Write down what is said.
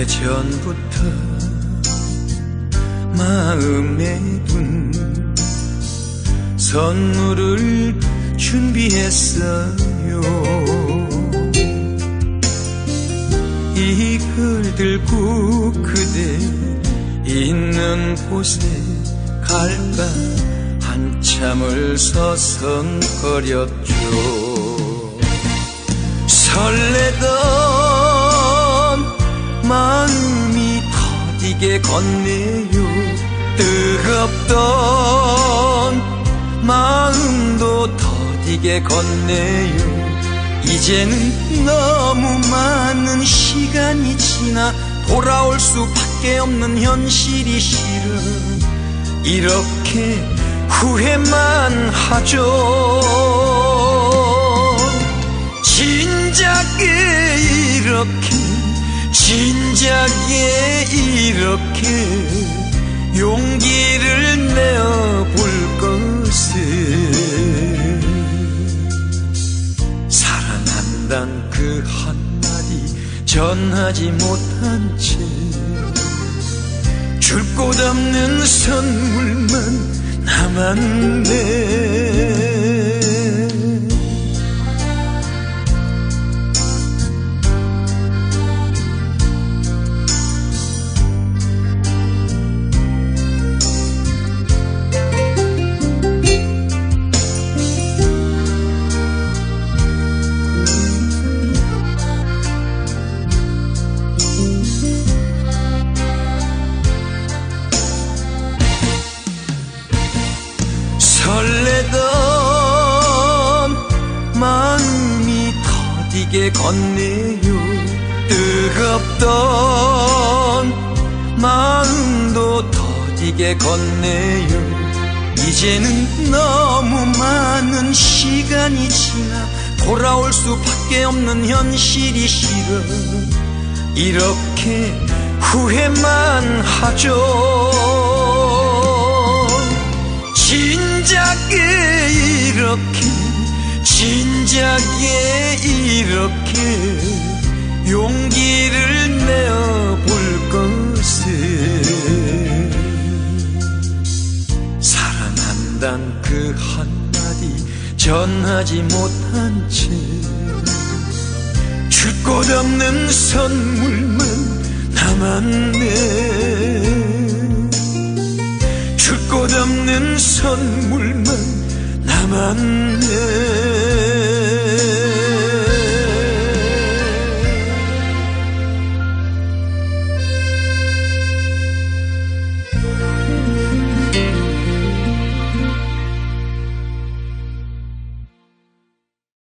오래전부터 마음에 둔 선물을 준비했어요. 이걸 들고 그대 있는 곳에 갈까 한참을 서성거렸죠. 설레던 지게 걷네요. 뜨겁던 마음도 터지게 걷네요. 이제는 너무 많은 시간이 지나 돌아올 수밖에 없는 현실이 싫어. 이렇게 후회만 하죠 진작에 이렇게 용기를 내어 볼 것을. 사랑한단 그 한마디 전하지 못한 채 줄 곳 없는 선물만 남았네 지게 걷네요. 뜨겁던 마음도 터지게 걷네요. 이제는 너무 많은 시간이 지나 돌아올 수밖에 없는 현실이 싫어. 이렇게 후회만 하죠. 진작에 이렇게 진작에 이렇게 용기를 내어 볼 것을. 사랑한단 그 한마디 전하지 못한 채 줄 곳 없는 선물만 남았네. 줄 곳 없는 선물만 남았네